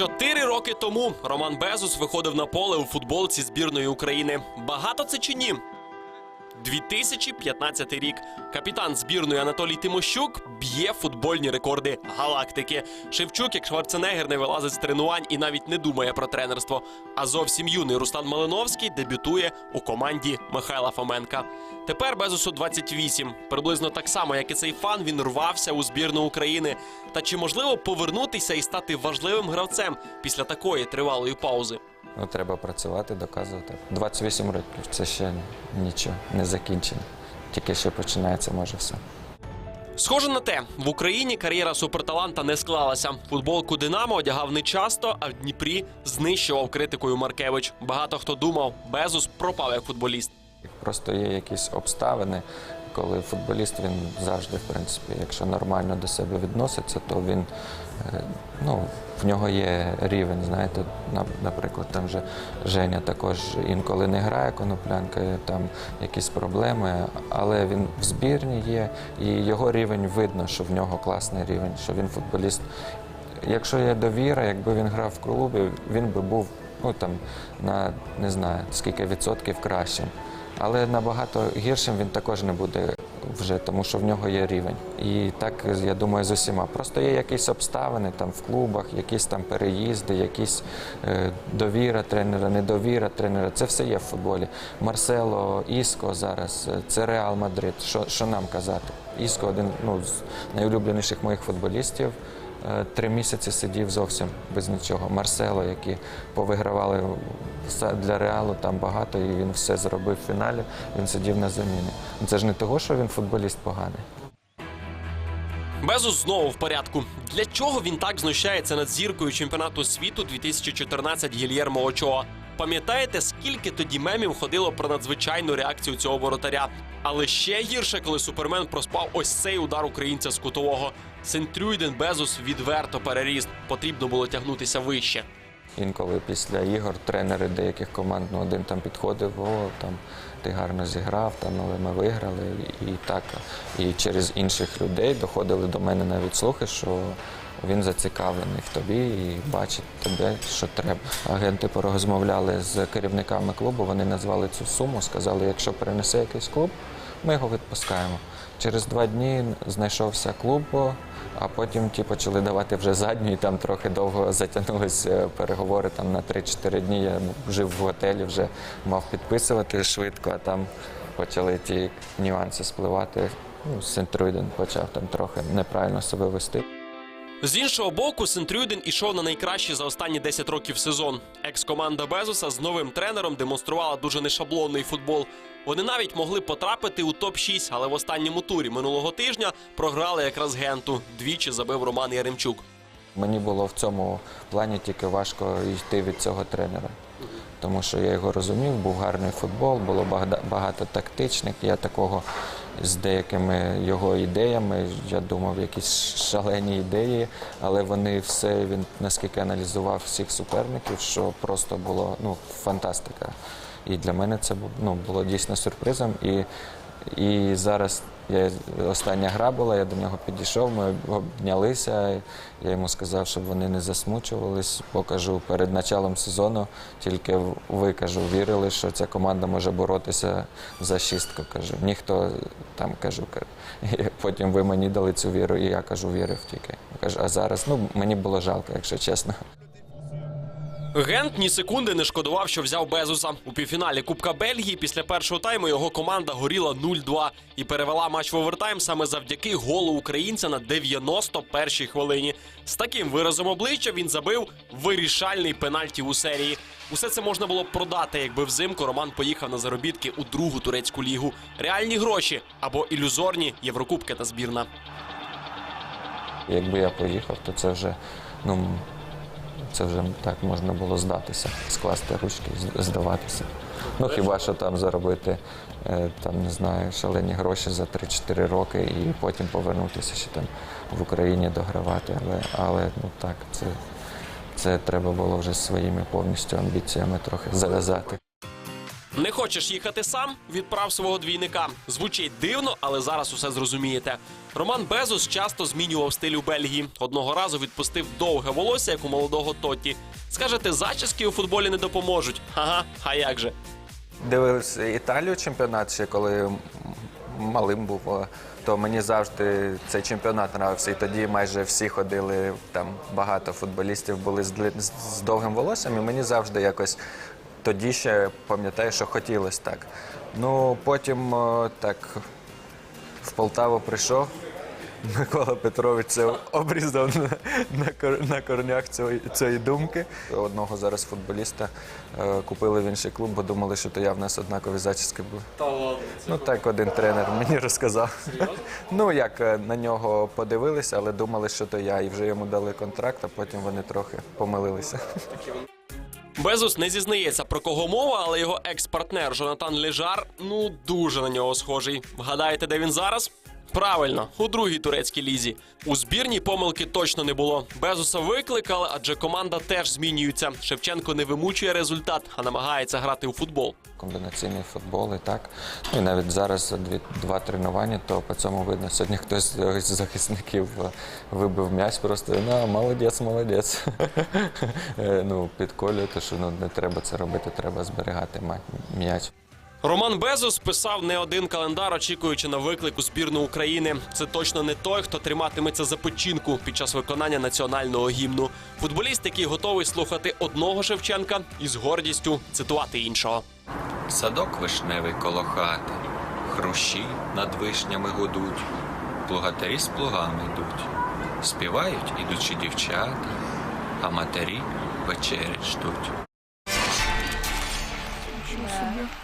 Чотири роки тому Роман Безус виходив на поле у футболці збірної України. Багато це чи ні? 2015 рік. Капітан збірної Анатолій Тимощук б'є футбольні рекорди галактики. Шевчук, як Шварценеггер, не вилазить з тренувань і навіть не думає про тренерство. А зовсім юний Руслан Малиновський дебютує у команді Михайла Фоменка. Тепер Безусу 28. Приблизно так само, як і цей фан, він рвався у збірну України. Та чи можливо повернутися і стати важливим гравцем після такої тривалої паузи? Ну, треба працювати, доказувати. 28 років це ще нічого, не закінчено. Тільки ще починається, може все. Схоже на те, в Україні кар'єра суперталанта не склалася. Футболку Динамо одягав не часто, а в Дніпрі знищував критикою Маркевич. Багато хто думав, Безус пропав як футболіст. Просто є якісь обставини, коли футболіст він завжди, в принципі, якщо нормально до себе відноситься, то він е, ну, в нього є рівень. Знаєте, наприклад, там же Женя також інколи не грає коноплянка, там якісь проблеми, але він в збірні є, і його рівень видно, що в нього класний рівень, що він футболіст. Якщо є довіра, якби він грав в клубі, він би був ну там на не знаю скільки відсотків кращим. Але набагато гіршим він також не буде вже, тому що в нього є рівень. І так я думаю, з усіма. Просто є якісь обставини там в клубах, якісь там переїзди, якісь е, довіра тренера, недовіра тренера. Це все є в футболі. Марсело, Іско зараз е, це Реал Мадрид. Що, що нам казати? Іско один ну, з найулюбленіших моїх футболістів. Е, Три місяці сидів зовсім без нічого. Марсело, які повигравали все для реалу там багато, і він все зробив в фіналі. Він сидів на заміні. Це ж не того, що він футболіст поганий. Безус знову в порядку. Для чого він так знущається над зіркою чемпіонату світу 2014 Гільєрмо Очоа? Пам'ятаєте, скільки тоді мемів ходило про надзвичайну реакцію цього воротаря? Але ще гірше, коли супермен проспав ось цей удар українця з кутового. Сентрюйден Безус відверто переріс. Потрібно було тягнутися вище. Інколи після ігор тренери деяких команд ну, один там підходив, о, там ти гарно зіграв, там, але ми виграли. І так. І через інших людей доходили до мене навіть слухи, що він зацікавлений в тобі і бачить тебе, що треба. Агенти порозмовляли з керівниками клубу, вони назвали цю суму, сказали, якщо перенесе якийсь клуб, ми його відпускаємо. Через два дні знайшовся клуб, а потім ті почали давати вже задню, і там трохи довго затягнулися переговори. Там на 3-4 дні я жив в готелі, вже мав підписувати швидко, а там почали ті нюанси спливати. Ну, Сентруйден почав там трохи неправильно себе вести. З іншого боку, Сентрюден ішов на найкращий за останні 10 років сезон. Екс-команда Безуса з новим тренером демонструвала дуже нешаблонний футбол. Вони навіть могли потрапити у топ-6, але в останньому турі минулого тижня програли якраз генту. Двічі забив Роман Яремчук. Мені було в цьому плані тільки важко йти від цього тренера. Тому що я його розумів, був гарний футбол, було багато тактичних. Я такого з деякими його ідеями, я думав, якісь шалені ідеї, але вони все, він наскільки аналізував всіх суперників, що просто було ну, фантастика. І для мене це ну, було дійсно сюрпризом. І, і зараз я, остання гра була, я до нього підійшов, ми обнялися. Я йому сказав, щоб вони не засмучувались, бо кажу, перед началом сезону тільки ви кажу, вірили, що ця команда може боротися за шістку. Кажу, ніхто там кажу, і потім ви мені дали цю віру, і я кажу, вірив тільки. Кажу, а зараз ну мені було жалко, якщо чесно. Гент ні секунди не шкодував, що взяв Безуса. У півфіналі Кубка Бельгії після першого тайму його команда горіла 0-2 і перевела матч в овертайм саме завдяки голу українця на 91-й хвилині. З таким виразом обличчя він забив вирішальний пенальті у серії. Усе це можна було б продати, якби взимку Роман поїхав на заробітки у другу турецьку лігу. Реальні гроші або ілюзорні Єврокубки та збірна. Якби я поїхав, то це вже ну це вже так можна було здатися, скласти ручки, здаватися. Ну хіба що там заробити е, там не знаю шалені гроші за 3-4 роки і потім повернутися ще там в Україні догравати. Але але ну так, це, це треба було вже своїми повністю амбіціями трохи зав'язати. Не хочеш їхати сам? Відправ свого двійника. Звучить дивно, але зараз усе зрозумієте. Роман Безус часто змінював стиль у Бельгії. Одного разу відпустив довге волосся, як у молодого Тотті. Скажете, зачіски у футболі не допоможуть. Ага, а як же? Дивився Італію чемпіонат ще коли малим був, то мені завжди цей чемпіонат нравився. І тоді майже всі ходили, там багато футболістів були з- з довгим волоссям, і мені завжди якось тоді ще пам'ятаю, що хотілося так. Ну потім так в Полтаву прийшов. Микола Петрович це обрізав на, на, на корнях цієї, цієї думки. Одного зараз футболіста е, купили в інший клуб, бо думали, що то я в нас однакові зачіски були. Та ладно. Ну так один тренер мені розказав. Ну як е, на нього подивилися, але думали, що то я, і вже йому дали контракт, а потім вони трохи помилилися. Безус не зізнається про кого мова, але його екс-партнер Жонатан Лежар ну дуже на нього схожий. Вгадаєте, де він зараз? Правильно, у другій турецькій лізі. У збірній помилки точно не було. Безуса викликали, адже команда теж змінюється. Шевченко не вимучує результат, а намагається грати у футбол. Комбінаційний футбол і так. І навіть зараз дві, два тренування, то по цьому видно, сьогодні хтось з захисників е, вибив м'яч, просто ну, молодець, молодець. Е, ну, підколює, що ну, не треба це робити, треба зберігати м'яч. Роман Безус писав не один календар, очікуючи на виклик у збірну України. Це точно не той, хто триматиметься за печінку під час виконання національного гімну. Футболіст, який готовий слухати одного Шевченка і з гордістю цитувати іншого. Садок вишневий коло хати, хрущі над вишнями гудуть, плугатарі з плугами йдуть, співають ідучі дівчата, а матері вечерять ждуть.